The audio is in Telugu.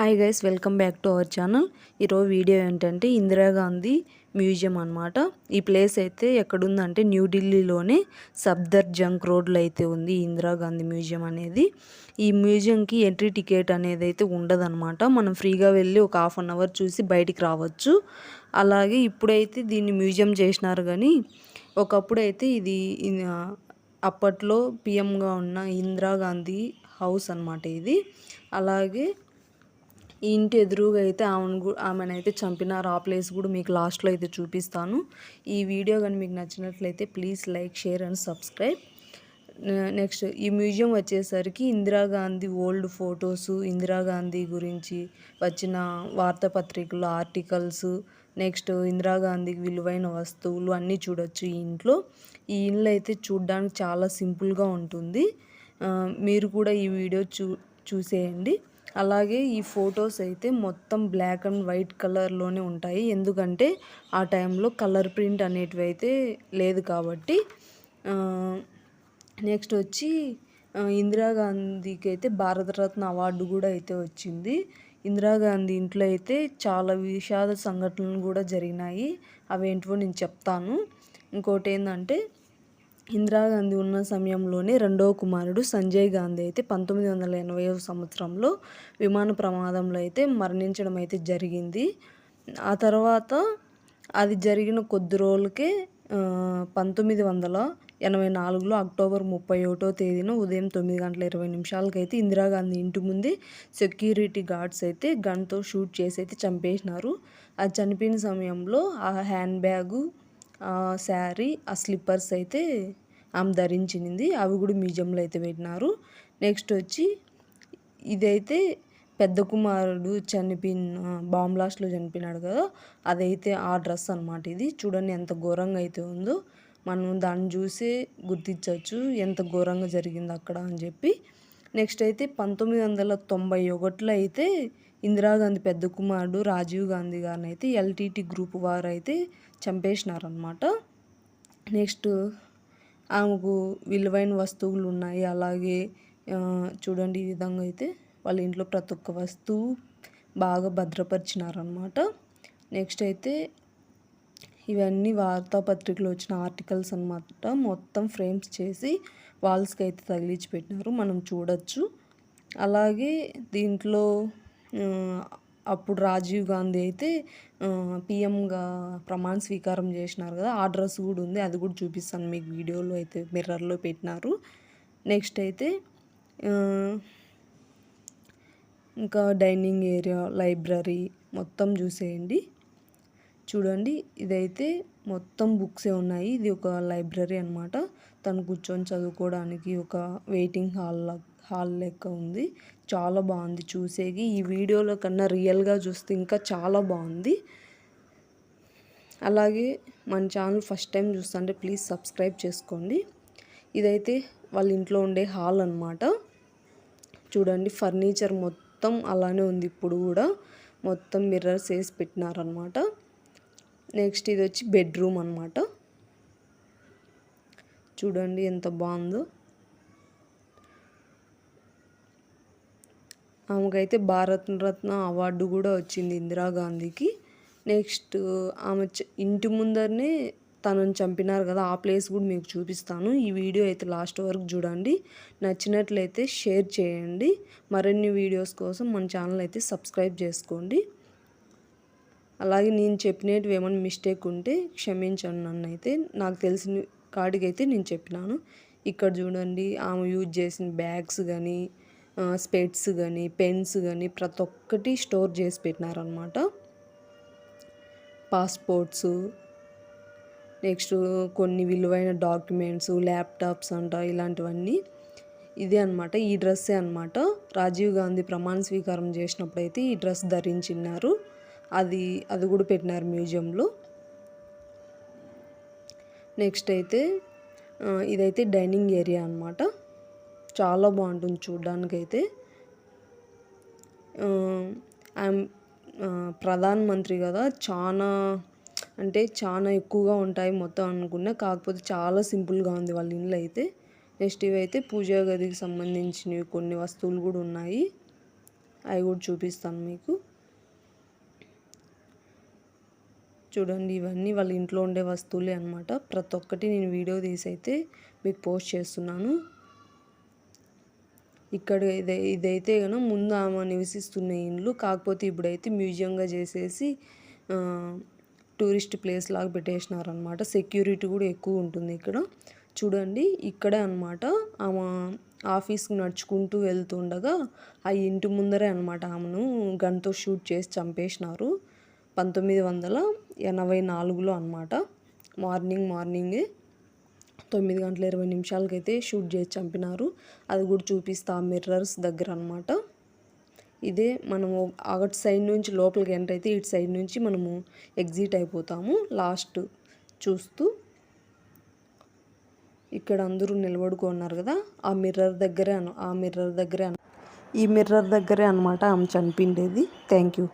Hi guys welcome back to our channel ఈరోజు వీడియో ఏంటంటే ఇందిరాగాంధీ మ్యూజియం అనమాట ఈ ప్లేస్ అయితే ఎక్కడుందంటే న్యూఢిల్లీలోనే సబ్దర్ జంక్ రోడ్లో అయితే ఉంది ఇందిరాగాంధీ మ్యూజియం అనేది. ఈ మ్యూజియంకి ఎంట్రీ టికెట్ అనేది అయితే ఉండదన్నమాట. మనం ఫ్రీగా వెళ్ళి ఒక హాఫ్ అన్ అవర్ చూసి బయటికి రావచ్చు. అలాగే ఇప్పుడైతే దీన్ని మ్యూజియం చేసినారు కానీ ఒకప్పుడు అయితే ఇది అప్పట్లో పిఎంగా ఉన్న ఇందిరాగాంధీ హౌస్ అనమాట ఇది. అలాగే ఈ ఇంటి ఎదురుగా అయితే ఆమెను గు- ఆమెనైతే చంపినారు ఆ ప్లేస్ కూడా మీకు లాస్ట్లో అయితే చూపిస్తాను. ఈ వీడియో కానీ మీకు నచ్చినట్లయితే please like share and subscribe. Next ఈ మ్యూజియం వచ్చేసరికి ఇందిరాగాంధీ ఓల్డ్ ఫొటోస్ ఇందిరాగాంధీ గురించి వచ్చిన వార్తాపత్రికలు ఆర్టికల్స్ నెక్స్ట్ ఇందిరాగాంధీకి విలువైన వస్తువులు అన్నీ చూడొచ్చు ఈ ఇంట్లో. ఈ ఇల్లు అయితే చూడడానికి చాలా సింపుల్గా ఉంటుంది. మీరు కూడా ఈ వీడియో చూ చూసేయండి. అలాగే ఈ ఫొటోస్ అయితే మొత్తం బ్లాక్ అండ్ వైట్ కలర్లోనే ఉంటాయి. ఎందుకంటే ఆ టైంలో కలర్ ప్రింట్ అనేటివి అయితే లేదు కాబట్టి నెక్స్ట్ వచ్చి ఇందిరాగాంధీకి అయితే భారతరత్న అవార్డు కూడా అయితే వచ్చింది. ఇందిరాగాంధీ ఇంట్లో అయితే చాలా విషాద సంఘటనలు కూడా జరిగినాయి. అవేంటివో నేను చెప్తాను. ఇంకోటి ఏంటంటే ఇందిరాగాంధీ ఉన్న సమయంలోనే రెండవ కుమారుడు సంజయ్ గాంధీ అయితే పంతొమ్మిది వందల ఎనభై సంవత్సరంలో విమాన ప్రమాదంలో అయితే మరణించడం అయితే జరిగింది. ఆ తర్వాత అది జరిగిన కొద్ది రోజులకే పంతొమ్మిది వందల ఎనభై నాలుగులో అక్టోబర్ ముప్పై ఒకటో తేదీన ఉదయం తొమ్మిది గంటల ఇరవై నిమిషాలకైతే ఇందిరాగాంధీ ఇంటి ముందే సెక్యూరిటీ గార్డ్స్ అయితే గన్తో షూట్ చేసి అయితే చంపేసినారు. అది చనిపోయిన సమయంలో ఆ హ్యాండ్ బ్యాగు శారీ ఆ స్లిప్పర్స్ అయితే ఆమె ధరించింది అవి కూడా మ్యూజియంలో అయితే పెట్టినారు. నెక్స్ట్ వచ్చి ఇదైతే పెద్ద కుమారుడు చనిపోయిన బాంబ్ లాస్ట్లో చనిపోయినాడు కదా అదైతే ఆ డ్రెస్ అనమాట ఇది. చూడండి ఎంత ఘోరంగా అయితే ఉందో. మనం దాన్ని చూసే గుర్తించవచ్చు. ఎంత ఘోరంగా జరిగింది అక్కడ అని చెప్పి. నెక్స్ట్ అయితే పంతొమ్మిది వందల తొంభై ఒకటిలో అయితే ఇందిరాగాంధీ పెద్ద కుమారుడు రాజీవ్ గాంధీ గారిని అయితే ఎల్టీటీ గ్రూప్ వారు అయితే చంపేసినారనమాట నెక్స్ట్ ఆమెకు విలువైన వస్తువులు ఉన్నాయి. అలాగే చూడండి ఈ విధంగా అయితే వాళ్ళ ఇంట్లో ప్రతి ఒక్క వస్తువు బాగా భద్రపరిచినారనమాట నెక్స్ట్ అయితే ఇవన్నీ వార్తాపత్రికలో వచ్చిన ఆర్టికల్స్ అన్నమాట. మొత్తం ఫ్రేమ్స్ చేసి వాల్స్కి అయితే తగిలించి పెట్టినారు మనం చూడొచ్చు. అలాగే దీంట్లో అప్పుడు రాజీవ్ గాంధీ అయితే పిఎంగా ప్రమాణ స్వీకారం చేసినారు కదా ఆ డ్రెస్ కూడా ఉంది. అది కూడా చూపిస్తాను మీకు వీడియోలో అయితే మిర్రర్లో పెట్టినారు. నెక్స్ట్ అయితే ఇంకా డైనింగ్ ఏరియా లైబ్రరీ మొత్తం చూసేయండి. చూడండి ఇదైతే మొత్తం బుక్సే ఉన్నాయి. ఇది ఒక లైబ్రరీ అన్నమాట. తను కూర్చొని చదువుకోవడానికి ఒక వెయిటింగ్ హాల్ హాల్ లెక్క ఉంది. చాలా బాగుంది చూసేకి. ఈ వీడియోలో కన్నా రియల్గా చూస్తే ఇంకా చాలా బాగుంది. అలాగే మన ఛానల్ ఫస్ట్ టైం చూస్తుంటే ప్లీజ్ సబ్స్క్రైబ్ చేసుకోండి. ఇదైతే వాళ్ళ ఇంట్లో ఉండే హాల్ అన్నమాట. చూడండి ఫర్నిచర్ మొత్తం అలానే ఉంది ఇప్పుడు కూడా. మొత్తం మిర్రర్స్ వేసి పెట్టినారనమాట నెక్స్ట్ ఇది వచ్చి బెడ్రూమ్ అనమాట చూడండి ఎంత బాగుందో. ఆమెకైతే భారతరత్న అవార్డు కూడా వచ్చింది ఇందిరాగాంధీకి నెక్స్ట్ ఆమె ఇంటి ముందరనే తనని చంపినారు కదా ఆ ప్లేస్ కూడా మీకు చూపిస్తాను. ఈ వీడియో అయితే లాస్ట్ వరకు చూడండి. నచ్చినట్లయితే షేర్ చేయండి. మరిన్ని వీడియోస్ కోసం మన ఛానల్ అయితే సబ్స్క్రైబ్ చేసుకోండి. అలాగే నేను చెప్పినవి ఏమైనా మిస్టేక్ ఉంటే క్షమించండి నన్ను అయితే నాకు తెలిసిన కాడికి అయితే నేను చెప్పినాను. ఇక్కడ చూడండి ఆమె యూజ్ చేసిన బ్యాగ్స్ కానీ స్పెట్స్ కానీ పెన్స్ కానీ ప్రతి ఒక్కటి స్టోర్ చేసి పెట్టినారనమాట పాస్పోర్ట్స్ నెక్స్ట్ కొన్ని విలువైన డాక్యుమెంట్స్ ల్యాప్టాప్స్ అంట ఇలాంటివన్నీ ఇదే అనమాట ఈ డ్రెస్సే అనమాట రాజీవ్ గాంధీ ప్రమాణ స్వీకారం చేసినప్పుడైతే ఈ డ్రెస్ ధరించిన్నారు అది అది కూడా పెట్టినారు మ్యూజియంలో. నెక్స్ట్ అయితే ఇదైతే డైనింగ్ ఏరియా అనమాట చాలా బాగుంటుంది చూడ్డానికి అయితే ఐఎమ్ ప్రధాన మంత్రి కదా చాలా అంటే చాలా ఎక్కువగా ఉంటాయి మొత్తం అనుకున్నా. కాకపోతే చాలా సింపుల్గా ఉంది వాళ్ళ ఇల్లు అయితే. నెక్స్ట్ ఇవైతే పూజా గదికి సంబంధించినవి కొన్ని వస్తువులు కూడా ఉన్నాయి. అవి కూడా చూపిస్తాను మీకు. చూడండి ఇవన్నీ వాళ్ళ ఇంట్లో ఉండే వస్తువులే అనమాట ప్రతి ఒక్కటి నేను వీడియో తీసి అయితే మీకు పోస్ట్ చేస్తున్నాను. ఇక్కడ ఇదే ఇదైతే కనుక ముందు ఆమె నివసిస్తున్న ఇండ్లు. కాకపోతే ఇప్పుడైతే మ్యూజియంగా చేసేసి టూరిస్ట్ ప్లేస్ లాగా పెట్టేసినారనమాట సెక్యూరిటీ కూడా ఎక్కువ ఉంటుంది ఇక్కడ. చూడండి ఇక్కడే అనమాట ఆమె ఆఫీస్కి నడుచుకుంటూ వెళ్తుండగా ఆ ఇంటి ముందరే అనమాట ఆమెను గన్తో షూట్ చేసి చంపేసినారు. పంతొమ్మిది వందల ఎనభై నాలుగులో అనమాట మార్నింగ్ మార్నింగ్ తొమ్మిది గంటల ఇరవై నిమిషాలకైతే షూట్ చేసి చంపినారు. అది కూడా చూపిస్తా మిర్రర్స్ దగ్గర అనమాట ఇదే మనము అటు సైడ్ నుంచి లోపలికి ఎంటర్ అయితే ఇటు సైడ్ నుంచి మనము ఎగ్జిట్ అయిపోతాము. లాస్ట్ చూస్తూ ఇక్కడ అందరూ నిలబడుకున్నారు కదా ఆ మిర్రర్ దగ్గరే ఆ మిర్రర్ దగ్గరే ఈ మిర్రర్ దగ్గరే అనమాట ఆమె చనిపిండేది థ్యాంక్ యూ.